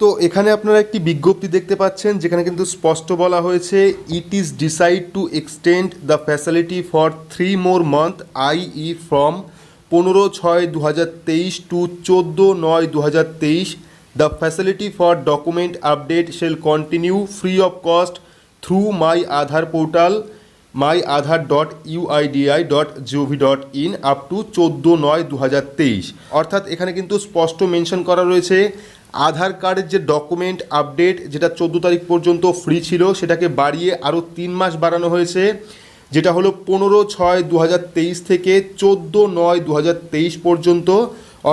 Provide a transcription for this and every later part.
তো এখানে আপনারা একটি বিজ্ঞপ্তি দেখতে পাচ্ছেন, যেখানে কিন্তু স্পষ্ট বলা হয়েছে it is decide to extend the facility for three more month I E from পনেরো ছয় দু টু চোদ্দ নয় দু the facility for document update shall continue free of cost through my Aadhaar portal my Aadhaar dot UIDAI dot gov dot in up to চোদ্দ নয় দু অর্থাৎ এখানে কিন্তু স্পষ্ট মেনশন করা রয়েছে আধার কার্ডের যে ডকুমেন্ট আপডেট, যেটা চোদ্দ তারিখ পর্যন্ত ফ্রি ছিল, সেটাকে বাড়িয়ে আরও তিন মাস বাড়ানো হয়েছে। যেটা হলো পনেরো ছয় দু থেকে চোদ্দ নয় দু পর্যন্ত।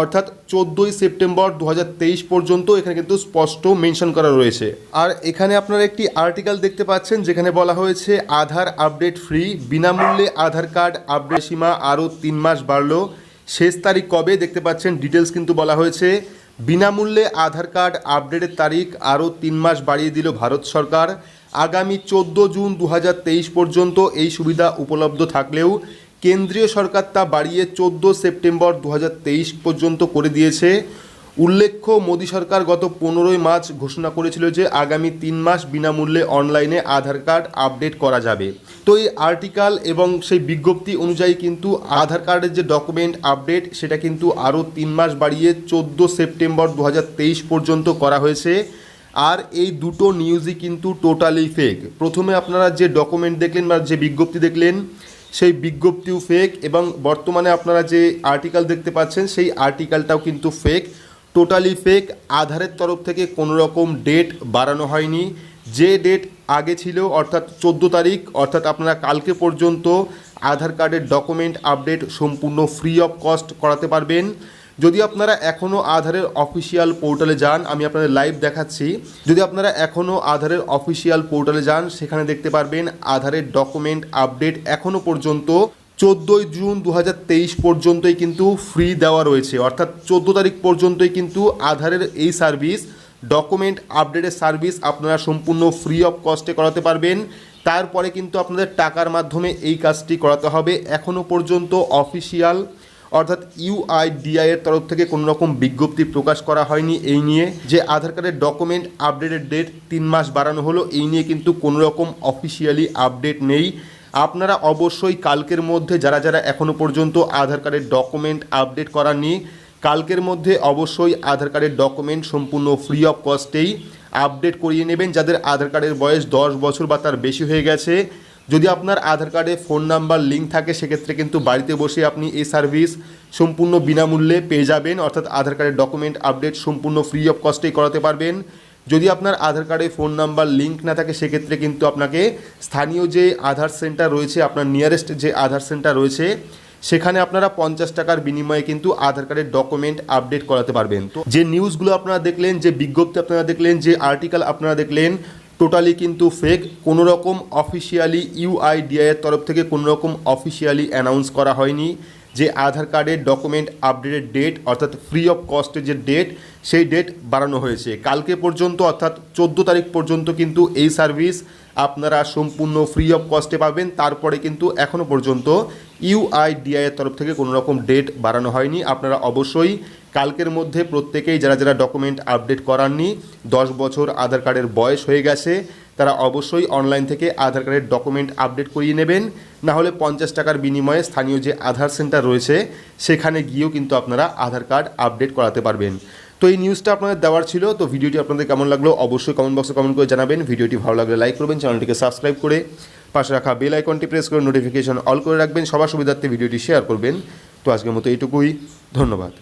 অর্থাৎ চোদ্দোই সেপ্টেম্বর দু হাজার তেইশ পর্যন্ত এখানে কিন্তু স্পষ্ট মেনশন করা রয়েছে। আর এখানে আপনারা একটি আর্টিকেল দেখতে পাচ্ছেন, যেখানে বলা হয়েছে, আধার আপডেট ফ্রি বিনামূল্যে আধার কার্ড আপডেট সীমা আরও তিন মাস বাড়লো। শেষ তারিখ কবে? দেখতে পাচ্ছেন ডিটেলস কিন্তু বলা হয়েছে। বিনামূল্যে আধার কার্ড আপডেটের তারিখ আরও তিন মাস বাড়িয়ে দিল ভারত সরকার। আগামী চোদ্দ জুন দু হাজার তেইশ পর্যন্ত এই সুবিধা উপলব্ধ থাকলেও কেন্দ্রীয় সরকার তা বাড়িয়ে চোদ্দ সেপ্টেম্বর দু হাজার তেইশ পর্যন্ত করে দিয়েছে। উল্লেখ্য, মোদী সরকার গত পনেরোই মার্চ ঘোষণা করেছিল যে আগামী তিন মাস বিনামূল্যে অনলাইনে আধার কার্ড আপডেট করা যাবে। তো এই আর্টিকেল এবং সেই বিজ্ঞপ্তি অনুযায়ী কিন্তু আধার কার্ডের যে ডকুমেন্ট আপডেট, সেটা কিন্তু আরও তিন মাস বাড়িয়ে চোদ্দ সেপ্টেম্বর দু হাজার তেইশ পর্যন্ত করা হয়েছে। আর এই দুটো নিউজই কিন্তু টোটালি ফেক প্রথমে আপনারা যে ডকুমেন্ট দেখলেন বা যে বিজ্ঞপ্তি দেখলেন, সেই বিজ্ঞপ্তিও ফেক এবং বর্তমানে আপনারা যে আর্টিকেল দেখতে পাচ্ছেন, সেই আর্টিকেলটাও কিন্তু ফেক টোটালি ফেক আধারের তরফ থেকে কোনো রকম ডেট বাড়ানো হয়নি। যে ডেট আগে ছিল, অর্থাৎ চোদ্দ তারিখ, অর্থাৎ আপনারা কালকে পর্যন্ত আধার কার্ডের ডকুমেন্ট আপডেট সম্পূর্ণ ফ্রি অফ কস্ট করাতে পারবেন। যদি আপনারা এখনও আধারের অফিসিয়াল পোর্টালে যান, আমি আপনাদের লাইভ দেখাচ্ছি। যদি আপনারা এখনও আধারের অফিসিয়াল পোর্টালে যান, সেখানে দেখতে পারবেন আধারের ডকুমেন্ট আপডেট এখনও পর্যন্ত চোদ্দোই জুন দু হাজার তেইশ পর্যন্তই কিন্তু ফ্রি দেওয়া রয়েছে। অর্থাৎ চোদ্দ তারিখ পর্যন্তই কিন্তু আধারের এই সার্ভিস ডকুমেন্ট আপডেটের সার্ভিস আপনারা সম্পূর্ণ ফ্রি অফ কস্টে করাতে পারবেন। তারপরে কিন্তু আপনাদের টাকার মাধ্যমে এই কাজটি করাতে হবে। এখনও পর্যন্ত অফিসিয়াল অর্থাৎ ইউআইডিআই এর তরফ থেকে কোনো রকম বিজ্ঞপ্তি প্রকাশ করা হয়নি এই নিয়ে। যে আধার কার্ডের ডকুমেন্ট আপডেটের ডেট তিন মাস বাড়ানো হলো, এই নিয়ে কিন্তু কোনো রকম অফিসিয়ালি আপডেট নেই। আপনারা অবশ্যই কালকের মধ্যে, যারা যারা এখনও পর্যন্ত আধার কার্ডের ডকুমেন্ট আপডেট করাননি, কালকের মধ্যে অবশ্যই আধার কার্ডের ডকুমেন্ট সম্পূর্ণ ফ্রি অফ কস্টেই আপডেট করিয়ে নেবেন, যাদের আধার কার্ডের বয়স দশ বছর বা তার বেশি হয়ে গেছে। যদি আপনার আধার কার্ডে ফোন নাম্বার লিঙ্ক থাকে, সেক্ষেত্রে কিন্তু বাড়িতে বসে আপনি এই সার্ভিস সম্পূর্ণ বিনামূল্যে পেয়ে যাবেন। অর্থাৎ আধার কার্ডের ডকুমেন্ট আপডেট সম্পূর্ণ ফ্রি অফ কস্টেই করাতে পারবেন। যদি আপনার আধার কার্ডে ফোন নাম্বার লিঙ্ক না থাকে, সেক্ষেত্রে কিন্তু আপনাকে স্থানীয় যে আধার সেন্টার রয়েছে, আপনার নিয়ারেস্ট যে আধার সেন্টার রয়েছে, সেখানে আপনারা পঞ্চাশ টাকার বিনিময়ে কিন্তু আধার কার্ডের ডকুমেন্ট আপডেট করাতে পারবেন। তো যে নিউজগুলো আপনারা দেখলেন, যে বিজ্ঞপ্তি আপনারা দেখলেন, যে আর্টিকেল আপনারা দেখলেন টোটালি কিন্তু ফেক কোনো রকম অফিসিয়ালি ইউআইডিআই এর তরফ থেকে কোনো রকম অফিসিয়ালি অ্যানাউন্স করা হয়নি। যে আধার কার্ডের ডকুমেন্ট আপডেটের ডেট অর্থাৎ ফ্রি অফ কস্টের যে ডেট সেই ডেট বাড়ানো হয়েছে। কালকে পর্যন্ত, অর্থাৎ চোদ্দ তারিখ পর্যন্ত কিন্তু এই সার্ভিস আপনারা সম্পূর্ণ ফ্রি অফ কস্টে পাবেন। তারপরে কিন্তু এখনও পর্যন্ত ইউআইডিআই এর তরফ থেকে কোনো রকম ডেট বাড়ানো হয়নি। আপনারা অবশ্যই কালকের মধ্যে প্রত্যেকেই যারা যারা ডকুমেন্ট আপডেট করাননি, দশ বছর আধার কার্ডের বয়স হয়ে গেছে তারা অবশ্যই অনলাইন থেকে আধার কার্ডের ডকুমেন্ট আপডেট করিয়ে নেবেন। না হলে পঞ্চাশ টাকার বিনিময়ে স্থানীয় যে আধার সেন্টার রয়েছে, সেখানে গিয়েও কিন্তু আপনারা আধার কার্ড আপডেট করাতে পারবেন। তো এই নিউজটা আপনাদের দেওয়ার ছিল। তো ভিডিওটি আপনাদের কেমন লাগল অবশ্যই কমেন্ট বক্সে কমেন্ট করে জানাবেন। ভিডিওটি ভালো লাগলে লাইক করবেন চ্যানেলটিকে সাবস্ক্রাইব করে পাশে রাখা বেল আইকনটি প্রেস করে নোটিফিকেশন অল করে রাখবেন। সবার সুবিধার্থে ভিডিওটি শেয়ার করবেন। তো আজকের মতো এইটুকুই। ধন্যবাদ।